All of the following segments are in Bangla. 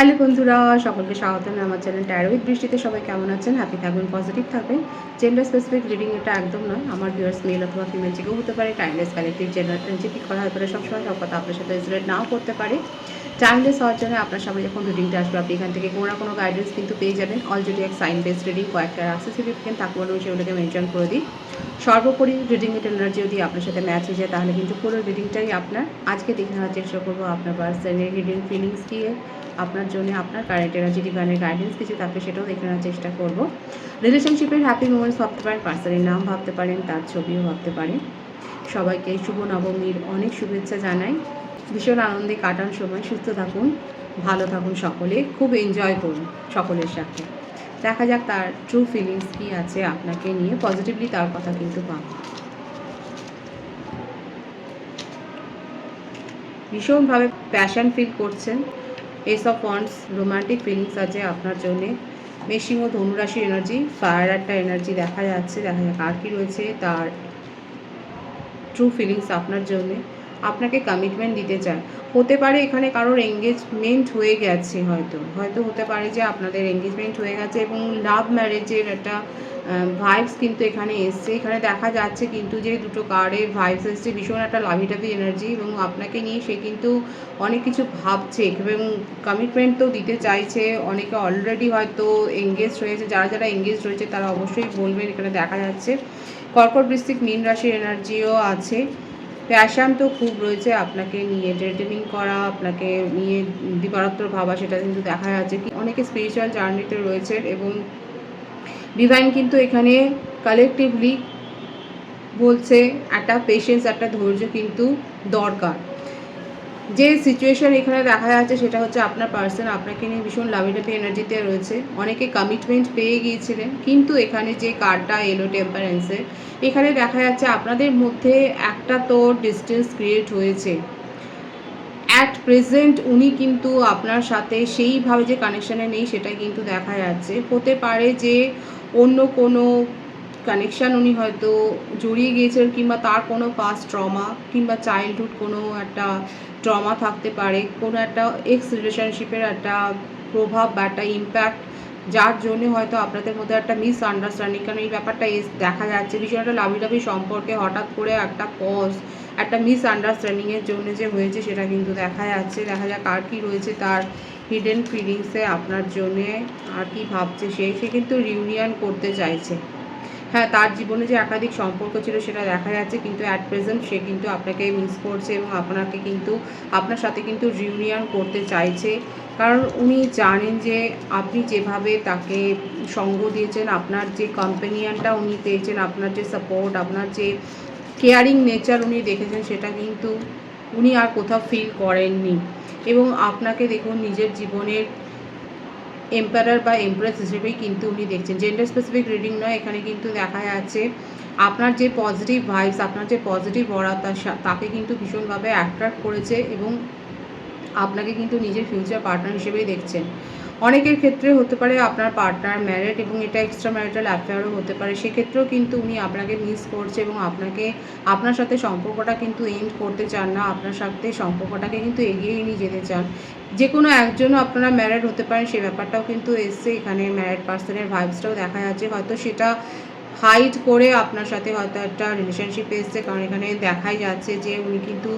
হ্যালো বন্ধুরা, সকলকে স্বাগত। আমার চ্যানেল ট্যারোইক বৃষ্টিতে সবাই কেমন আছেন? হ্যাপি থাকবেন পজিটিভ থাকবেন জেন্ডার স্পেসিফিক রিডিং এটা একদম নয়। আমার ভিউয়ার্স মেল অথবা ফিমেল থেকেও হতে পারে টাইমলেস কালেক্টিভ জেন্ডার ট্রেনজিপিক করা পারে, সবসময় সব কথা আপনার সাথে রিলেট নাও করতে পারে। টাইমলেস হওয়ার জন্য আপনার সামনে যখন রিডিংটা আসবে, আপনি এখান থেকে কোনো না কোনো গাইডেন্স কিন্তু পেয়ে যাবেন। অলরেডি এক সাইন বেসড রিডিং কয়েকটা আছে সিগনিফিকেন্ট থাকবে বলে আমি সেগুলোকে মেনশন করে দিই। সর্বোপরি রিডিং এর এনার্জি যদি আপনার সাথে ম্যাচ হয়ে যায়, তাহলে কিন্তু পুরো রিডিংটাই আপনার। আজকে দেখে নেওয়ার চেষ্টা করব আপনার পার্সনের হিডেন ফিলিংস কি আপনার জন্য আপনার কারেন্ট এনার্জি ডিভাইনের গাইডেন্স কিছু থাকবে সেটাও দেখে নেওয়ার চেষ্টা করব। রিলেশনশিপের হ্যাপি মোমেন্টস ভাবতে পারেন পার্সনের নাম ভাবতে পারেন, তার ছবিও ভাবতে পারেন। সবাইকে শুভ নবমীর অনেক শুভেচ্ছা জানাই। ভীষণ আনন্দে কাটান সময়, সুস্থ থাকুন, ভালো থাকুন সকলে, খুব এনজয় করুন সকলের সাথে। দেখা যাক তার ট্রু ফিলিংস কী আছে আপনাকে নিয়ে পজিটিভলি তার কথা কিন্তু পান ভীষণভাবে প্যাশন ফিল করছেন। এসব পয়েন্টস রোমান্টিক ফিলিংস আছে আপনার জন্যে। মেশিং ও ধনুরাশি এনার্জি, ফায়ার একটা এনার্জি দেখা যাচ্ছে, দেখা যাক আর কি রয়েছে তার ট্রু ফিলিংস আপনার জন্যে। আপনাকে কমিটমেন্ট দিতে চায় হতে পারে এখানে কারোর এঙ্গেজমেন্ট হয়ে গেছে হয়তো। হয়তো হতে পারে যে আপনাদের এঙ্গেজমেন্ট হয়ে গেছে এবং লাভ ম্যারেজের একটা ভাইবস কিন্তু এখানে এসছে। এখানে দেখা যাচ্ছে কিন্তু যে দুটো কার্ডে ভাইবস এসছে। ভীষণ একটা লাভিটাভি এনার্জি এবং আপনাকে নিয়ে সে কিন্তু অনেক কিছু ভাবছে। এবং কমিটমেন্ট তো দিতে চাইছে। অনেকে অলরেডি হয়তো এঙ্গেজ হয়েছে যারা যারা এঙ্গেজ রয়েছে, তারা অবশ্যই বলবেন, এখানে দেখা যাচ্ছে। কর্কট বৃষ্টিক মীন রাশির এনার্জিও আছে। প্যাশান তো খুব রয়েছে। আপনাকে নিয়ে এন্টারটেনিং করা, আপনাকে নিয়ে দিবারাত্র ভাবা, সেটা কিন্তু দেখা যাচ্ছে। কি অনেকে স্পিরিচুয়াল জার্নিতে রয়েছে এবং ডিভাইন কিন্তু এখানে কালেকটিভলি বলছে, একটা পেশেন্স একটা ধৈর্য কিন্তু দরকার। যে সিচুয়েশন এখানে দেখা যাচ্ছে সেটা হচ্ছে আপনার পার্সন আপনাকে নিয়ে ভীষণ লাভিডাপি এনার্জিতে রয়েছে। অনেকে কমিটমেন্ট পেয়ে গিয়েছিলেন, কিন্তু এখানে যে কার্ডটা এলো টেম্পারেন্সের এখানে দেখা যাচ্ছে আপনাদের মধ্যে একটা তো ডিস্টেন্স ক্রিয়েট হয়েছে। অ্যাট প্রেজেন্ট উনি কিন্তু আপনার সাথে সেইভাবে যে কানেকশানে নেই সেটা কিন্তু দেখা যাচ্ছে। হতে পারে যে অন্য কোনো কানেকশান উনি হয়তো জড়িয়ে গিয়েছিলেন কিংবা তার কোনো পাস্ট ট্রমা কিংবা চাইল্ডহুড কোনো একটা ট্রমা থাকতে পারে, কোনো একটা এক্স রিলেশনশিপের একটা প্রভাব বা একটা ইম্প্যাক্ট যার জন্য হয়তো আপনাদের মধ্যে একটা মিস আন্ডারস্ট্যান্ডিং কারণ এই ব্যাপারটা দেখা যাচ্ছে ভীষণ একটা লাভি সম্পর্কে হঠাৎ করে একটা পজ একটা মিস আন্ডারস্ট্যান্ডিংয়ের জন্য যে হয়েছে সেটা কিন্তু দেখা যাচ্ছে। দেখা যাক আর কী রয়েছে তার হিডেন ফিলিংসে আপনার জন্যে, আর কি ভাবছে সে। সে কিন্তু রিউনিয়ন করতে চাইছে। হ্যাঁ তার জীবনে যে একাধিক সম্পর্ক ছিল সেটা দেখা যাচ্ছে, কিন্তু অ্যাট প্রেজেন্ট সে কিন্তু আপনাকে মিস করছে এবং আপনাকে কিন্তু, আপনার সাথে কিন্তু রিউনিয়ন করতে চাইছে। কারণ উনি জানেন যে আপনি যেভাবে তাকে সঙ্গ দিয়েছেন, আপনার যে কম্পেনিয়ানটা উনি পেয়েছেন, আপনার যে সাপোর্ট আপনার যে কেয়ারিং নেচার উনি দেখেছেন, সেটা কিন্তু উনি আর কোথাও ফিল করেননি। এবং আপনাকে দেখুন, নিজের জীবনের এম্পায়ার বা এমপ্রেস হিসেবেই কিন্তু উনি দেখছেন। জেন্ডার স্পেসিফিক রিডিং নয়, এখানে কিন্তু দেখা যাচ্ছে, আপনার যে পজিটিভ ভাইবস আপনার যে পজিটিভ অরা তাকে কিন্তু ভীষণভাবে অ্যাট্রাক্ট করেছে এবং আপনাকে কিন্তু নিজের ফিউচার পার্টনার হিসেবেই দেখছেন। অনেকের ক্ষেত্রে হতে পারে আপনার পার্টনার ম্যারেড এবং এটা এক্সট্রা ম্যারিটাল অ্যাফেয়ারও হতে পারে। সেক্ষেত্রেও কিন্তু উনি আপনাকে মিস করছে এবং আপনাকে, আপনার সাথে সম্পর্কটা কিন্তু এন্ড করতে চান না। আপনার সাথে সম্পর্কটাকে কিন্তু এগিয়ে নিয়ে যেতে চান। যে কোনো একজনও আপনারা ম্যারেড হতে পারেন, সে ব্যাপারটাও কিন্তু এসছে। এখানে ম্যারেড পার্সনের ভাইবসটাও দেখা যাচ্ছে। হয়তো সেটা হাইড করে আপনার সাথে হয়তো একটা রিলেশনশিপ এসছে। কারণ এখানে দেখাই যাচ্ছে যে উনি কিন্তু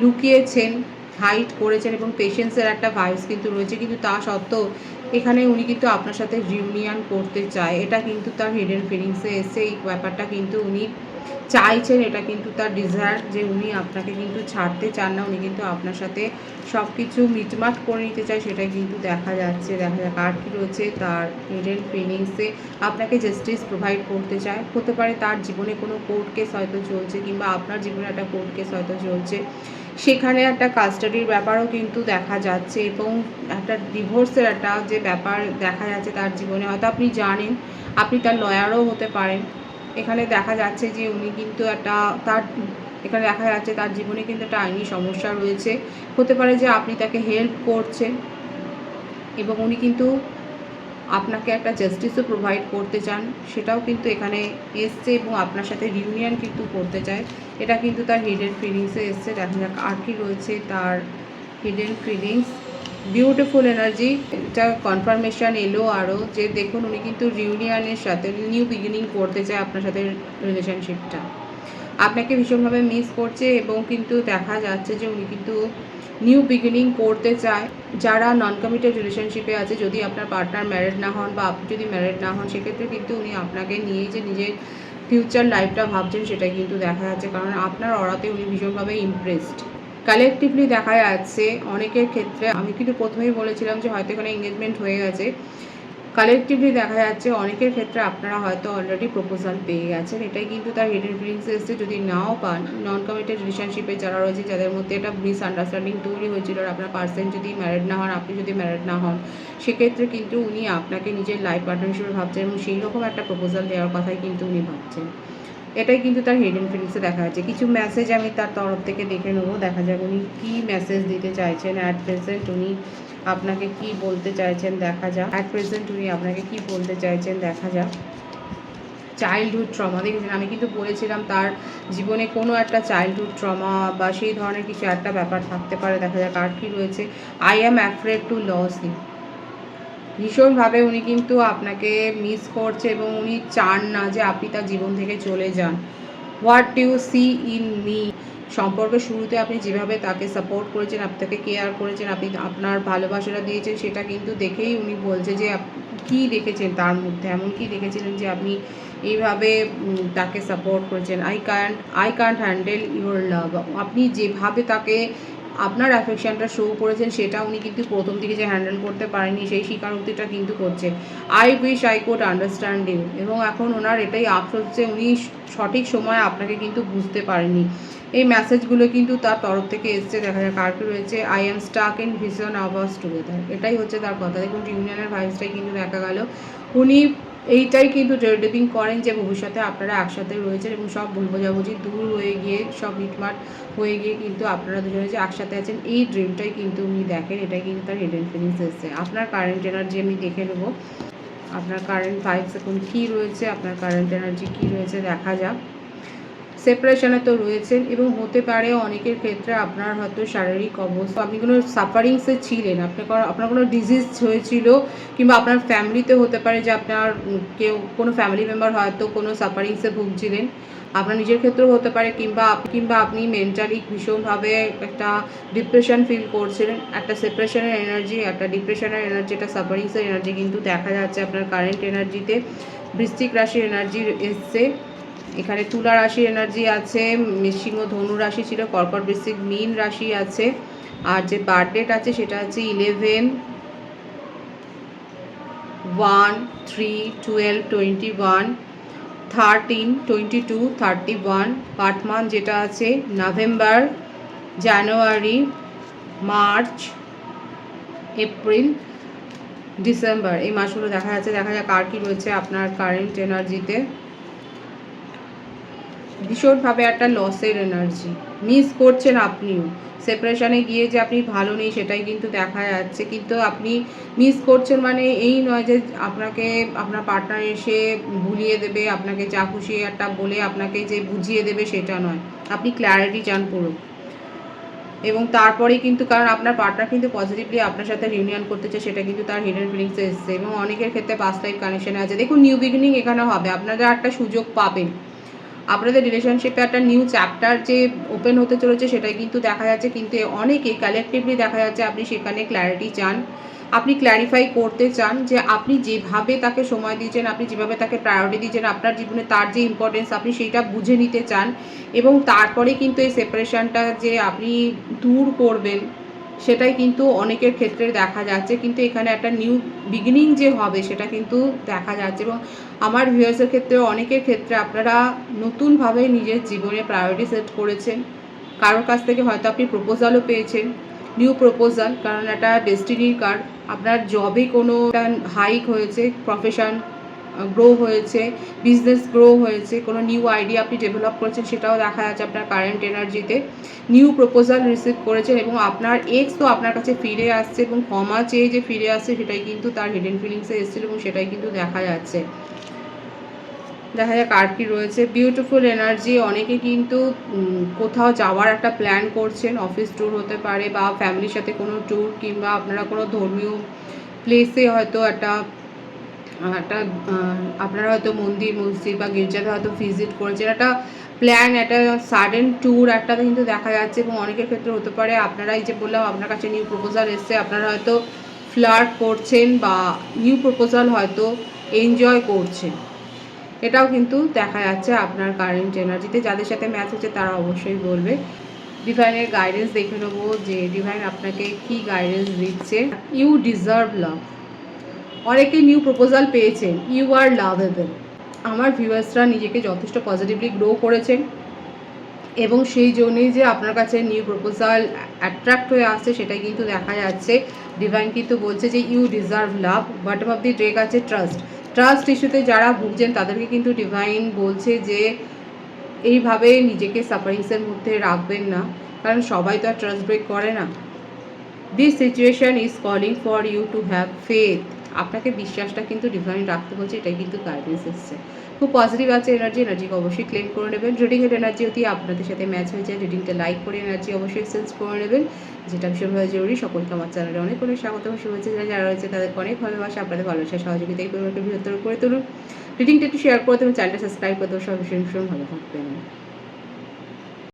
লুকিয়েছেন। হাইড করেছেন এবং পেশেন্সের একটা ভাইস কিন্তু রয়েছে। কিন্তু তা সত্ত্বেও এখানে উনি কিন্তু আপনার সাথে রিউনিয়ন করতে চায়। এটা কিন্তু তার হিডেন ফিলিংসে এসে এই ব্যাপারটা কিন্তু উনি চাইছেন, এটা কিন্তু তার ডিজায়ার যে উনি আপনাকে কিন্তু ছাড়তে চান না, উনি কিন্তু আপনার সাথে সব কিছু মিটমাট করে নিতে চায় সেটা কিন্তু দেখা যাচ্ছে, দেখা যাক আর কি রয়েছে তার হিডেন ফিলিংসে আপনাকে জাস্টিস প্রোভাইড করতে চায়, হতে পারে তার জীবনে কোনো কোর্ট কেস হয়তো চলছে, কিংবা আপনার জীবনে একটা কোর্ট কেস হয়তো চলছে। সেখানে একটা কাস্টাডির ব্যাপারও কিন্তু দেখা যাচ্ছে, এবং একটা ডিভোর্সের একটা যে ব্যাপার দেখা যাচ্ছে তার জীবনে, হয়তো আপনি জানেন, আপনি তার লয়ারও হতে পারেন। এখানে দেখা যাচ্ছে যে উনি কিন্তু একটা তার, এখানে দেখা যাচ্ছে তার জীবনে কিন্তু একটা আইনি সমস্যা রয়েছে। হতে পারে যে আপনি তাকে হেল্প করছেন এবং উনি কিন্তু আপনাকে একটা জাস্টিসও প্রোভাইড করতে চান, সেটাও কিন্তু এখানে এসছে এবং আপনার সাথে রিউনিয়ন কিন্তু করতে চায়। এটা কিন্তু তার হিডেন ফিলিংসে এসছে। দেখা যাক আর কি রয়েছে তার হিডেন ফিলিংস বিউটিফুল এনার্জি এটা কনফার্মেশন এলো আরও যে দেখুন উনি কিন্তু রিউনিয়নের সাথে নিউ বিগিনিং করতে চায় আপনার সাথে রিলেশনশিপটা আপনাকে ভীষণভাবে মিস করছে এবং কিন্তু দেখা যাচ্ছে যে উনি কিন্তু নিউ বিগিনিং করতে চায়। যারা নন কমিটেড রিলেশনশিপে আছে, যদি আপনার পার্টনার ম্যারেড না হন বা আপনি যদি ম্যারেড না হন, সেক্ষেত্রে কিন্তু উনি আপনাকে নিয়েই যে নিজের ফিউচার লাইফটা ভাবছেন সেটা কিন্তু দেখা যাচ্ছে। কারণ আপনার অরাতে উনি ভীষণভাবে ইমপ্রেসড কালেকটিভলি দেখা যাচ্ছে, অনেকের ক্ষেত্রে, আমি কিন্তু প্রথমেই বলেছিলাম যে হয়তো এখানে এঙ্গেজমেন্ট হয়ে গেছে। কালেকটিভলি দেখা যাচ্ছে, অনেকের ক্ষেত্রে আপনারা হয়তো অলরেডি প্রপোজাল পেয়ে গেছেন। এটাই কিন্তু তার হিডেন ফিলিংস এসছে। যদি নাও পান নন কমিটেড রিলেশনশিপে যারা রয়েছে, যাদের মধ্যে একটা মিস আন্ডারস্ট্যান্ডিং তৈরি হয়েছিল আর আপনার পার্সন যদি ম্যারেড না হন, আপনি যদি ম্যারেড না হন, সেক্ষেত্রে কিন্তু উনি আপনাকে নিজের লাইফ পার্টনার হিসেবে ভাবছেন এবং সেই রকম একটা প্রপোজাল দেওয়ার কথাই কিন্তু উনি ভাবছেন। এটাই কিন্তু তার হিডেন ফিলিংসে দেখা যাচ্ছে। কিছু মেসেজ আমি তার তরফ থেকে দেখে নেব, দেখা যাক উনি কী মেসেজ দিতে চাইছেন। অ্যাট প্রেজেন্ট উনি আপনাকে কি বলতে চাইছেন, দেখা যাক। অ্যাট প্রেজেন্ট উনি আপনাকে কি বলতে চাইছেন, দেখা যাক। চাইল্ডহুড ট্রমা দেখেছেন? আমি কিন্তু বলেছিলাম তার জীবনে কোনো একটা চাইল্ডহুড ট্রমা বা সেই ধরনের কিছু একটা ব্যাপার থাকতে পারে, দেখা যাক আর কি রয়েছে। I am afraid to lose you ভীষণভাবে উনি কিন্তু আপনাকে মিস করছে এবং উনি চান না যে আপনি তার জীবন থেকে চলে যান। What you see in me সম্পর্কের শুরুতে আপনি যেভাবে তাকে সাপোর্ট করেছেন আপনাকে কেয়ার করেছেন, আপনি আপনার ভালোবাসাটা দিয়েছেন, সেটা কিন্তু দেখেই উনি বলছে যে কী দেখেছেন তার মধ্যে? এমন কি দেখেছিলেন যে আপনি এইভাবে তাকে সাপোর্ট করেছেন? I can't I can't handle your love আপনি যেভাবে তাকে আপনার অ্যাফেকশনটা শো করেছেন, সেটা উনি কিন্তু প্রথম দিকে যে হ্যান্ডেল করতে পারেনি, সেই স্বীকারোক্তিটা কিন্তু করছে। I wish I could understand you এবং এখন ওনার এটাই আফসোস যে উনি সঠিক সময় আপনাকে কিন্তু বুঝতে পারেনি। এই মেসেজগুলো কিন্তু তার তরফ থেকে এসছে, দেখা যায় আর রয়েছে। I am stuck in vision hours together এটাই হচ্ছে তার কথা। দেখুন ইউনিয়নের ভাইসটাই কিন্তু দেখা গেল। উনি এইটাই কিন্তু ডিপিং করেন যে ভবিষ্যতে আপনারা একসাথে রয়েছেন এবং সব ভুল বোঝাবুঝি দূর হয়ে গিয়ে, সব মিটমাট হয়ে গিয়ে কিন্তু আপনারা দুজনে যে একসাথে আছেন, এই ড্রিমটাই কিন্তু উনি দেখেন। এটাই কিন্তু তার হিডেন ফিলিংস এসছে। আপনার কারেন্ট এনার্জি আমি দেখে নেব। আপনার কারেন্ট ফাইভ সেকেন্ড কী রয়েছে, আপনার কারেন্ট এনার্জি কী রয়েছে, দেখা যাক। সেপারেশনে তো রয়েছেন এবং হতে পারে অনেকের ক্ষেত্রে আপনার হয়তো শারীরিক অবস্থা। আপনি কোনো সাফারিংসে ছিলেন, আপনার আপনার কোনো ডিজিজ হয়েছিল কিংবা আপনার ফ্যামিলিতে হতে পারে যে আপনার কেউ, কোনো ফ্যামিলি মেম্বার হয়তো কোনো সাফারিংসে ভুগছিলেন। আপনার নিজের ক্ষেত্রেও হতে পারে কিংবা কিংবা আপনি মেন্টালি ভীষণভাবে একটা ডিপ্রেশন ফিল করছিলেন। একটা সেপারেশনের এনার্জি একটা ডিপ্রেশনের এনার্জি একটা সাফারিংসের এনার্জি কিন্তু দেখা যাচ্ছে আপনার কারেন্ট এনার্জিতে বৃষ্টিক রাশির এনার্জি এসছে। এখানে তুলা রাশির এনার্জি আছে সিংহ ধনু রাশি ছিল, কর্কট বৃশ্চিক মীন রাশি আছে, আর যে বার্থডেট আছে সেটা হচ্ছে eleven one three twelve twenty one thirteen twenty two thirty one পাঠমান যেটা আছে November January March April December এই মাসগুলো দেখা যাচ্ছে। দেখা যাক আর কি রয়েছে আপনার কারেন্ট এনার্জিতে ভীষণভাবে একটা লসের এনার্জি মিস করছেন আপনিও। সেপারেশনে গিয়ে যে আপনি ভালো নেই, সেটাই কিন্তু দেখা যাচ্ছে। কিন্তু আপনি মিস করছেন মানে এই নয় যে আপনাকে, আপনার পার্টনার এসে ভুলিয়ে দেবে, আপনাকে যা খুশি একটা বলে আপনাকে যে বুঝিয়ে দেবে, সেটা নয়। আপনি ক্ল্যারিটি চান পুরো। এবং তারপরেই কিন্তু, কারণ আপনার পার্টনার কিন্তু পজিটিভলি আপনার সাথে রিউনিয়ন করতে চায়, সেটা কিন্তু তার হিডেন ফিলিংসে এসছে। এবং অনেকের ক্ষেত্রে পাস্ট লাইফ কানেকশনে আছে। দেখুন নিউ বিগিনিং এখানে হবে। আপনারা একটা সুযোগ পাবেন। আপনাদের রিলেশনশিপে একটা নিউ চ্যাপ্টার যে ওপেন হতে চলেছে সেটাই কিন্তু দেখা যাচ্ছে, কিন্তু অনেকে কালেকটিভলি দেখা যাচ্ছে আপনি সেখানে ক্ল্যারিটি চান। আপনি ক্ল্যারিফাই করতে চান যে আপনি যেভাবে তাকে সময় দিয়েছেন, আপনি যেভাবে তাকে প্রায়োরিটি দিয়েছেন, আপনার জীবনে তার যে ইম্পর্টেন্স আপনি সেইটা বুঝে নিতে চান এবং তারপরে কিন্তু এই সেপারেশনটা যে আপনি দূর করবেন সেটাই কিন্তু অনেকের ক্ষেত্রে দেখা যাচ্ছে। কিন্তু এখানে একটা নিউ বিগিনিং যে হবে সেটা কিন্তু দেখা যাচ্ছে এবং আমার ভিউয়ার্সের ক্ষেত্রে অনেকের ক্ষেত্রে আপনারা নতুনভাবে নিজের জীবনে প্রায়োরিটি সেট করেছেন। কারোর কাছ থেকে হয়তো আপনি প্রপোজালও পেয়েছেন নিউ প্রপোজাল কারণ একটা ডেস্টিনির কার্ড আপনার জবে কোনো হাইক হয়েছে প্রফেশন গ্রো হয়েছে বিজনেস গ্রো হয়েছে, কোনো নিউ আইডিয়া আপনি ডেভেলপ করেছেন সেটাও দেখা যাচ্ছে আপনার কারেন্ট এনার্জিতে নিউ প্রপোজাল রিসিভ করেছেন এবং আপনার এক্স তো আপনার কাছে ফিরে আসছে এবং ক্ষমা চেয়ে যে ফিরে আসছে সেটাই কিন্তু তার হিডেন ফিলিংসে এসেছিল এবং সেটাই কিন্তু দেখা যাচ্ছে। দেখা যাক আর কি রয়েছে। বিউটিফুল এনার্জি অনেকে কিন্তু কোথাও যাওয়ার একটা প্ল্যান করছেন অফিস ট্যুর হতে পারে বা ফ্যামিলির সাথে কোনো ট্যুর কিংবা আপনারা কোনো ধর্মীয় প্লেসে হয়তো একটা একটা আপনারা হয়তো মন্দির, মসজিদ বা গির্জাতে হয়তো ভিজিট করেছেন। একটা প্ল্যান একটা সাডেন ট্যুর একটা কিন্তু দেখা যাচ্ছে এবং অনেকের ক্ষেত্রে হতে পারে। আপনারা এই যে বললাম, আপনার কাছে নিউ প্রপোজাল এসছে, আপনারা হয়তো ফ্লার্ট করছেন বা নিউ প্রপোজাল হয়তো এনজয় করছেন। এটাও কিন্তু দেখা যাচ্ছে আপনার কারেন্ট এনার্জিতে যাদের সাথে ম্যাচ হচ্ছে তারা অবশ্যই বলবে। ডিভাইনের গাইডেন্স দেখে নেব যে ডিভাইন আপনাকে কি গাইডেন্স দিচ্ছে। ইউ ডিজার্ভ লাভ অনেকে নিউ প্রপোজাল পেয়েছেন ইউ আর লাভেবল আমার ভিউয়ার্সরা নিজেকে যথেষ্ট পজিটিভলি গ্রো করেছেন এবং সেই জন্যই যে আপনার কাছে নিউ প্রপোজাল অ্যাট্রাক্ট হয়ে আসছে, সেটাই কিন্তু দেখা যাচ্ছে। ডিভাইন কিন্তু বলছে যে you deserve love bottom of the drake আছে ট্রাস্ট ট্রাস্ট ইস্যুতে যারা ভুগছেন, তাদেরকে কিন্তু ডিভাইন বলছে যে, এইভাবে নিজেকে সাফারিংসের মধ্যে রাখবেন না, কারণ সবাই তো আর ট্রাস্ট ব্রেক করে না। This situation is calling for you to have faith আপনাকে বিশ্বাসটা কিন্তু ডিভাইন রাখতে বলছে, এটাই কিন্তু গাইডেন্স এসছে। খুব পজিটিভ আছে এনার্জি এনার্জিকে অবশ্যই ক্লেম করে নেবেন। রিডিংয়ের এনার্জি অতি আপনাদের সাথে ম্যাচ হয়ে যায় রিডিংটা লাইক করে এনার্জি অবশ্যই এক্সচেঞ্জ করে নেবেন। যেটা ভীষণভাবে জরুরি, সকলকে আমার চ্যানেলে অনেক অনেক স্বাগত শুভেচ্ছা। যারা রয়েছে তাদেরকে অনেক ভালোবাসা। আপনাদের ভালোবাসা সহযোগিতাই পরিবারকে বৃহত্তর করে তুলুন। রিডিংটা একটু শেয়ার করে দেবেন চ্যানেলটা সাবস্ক্রাইব করে দেবেন সব ভীষণ ভীষণ ভালো থাকবেন।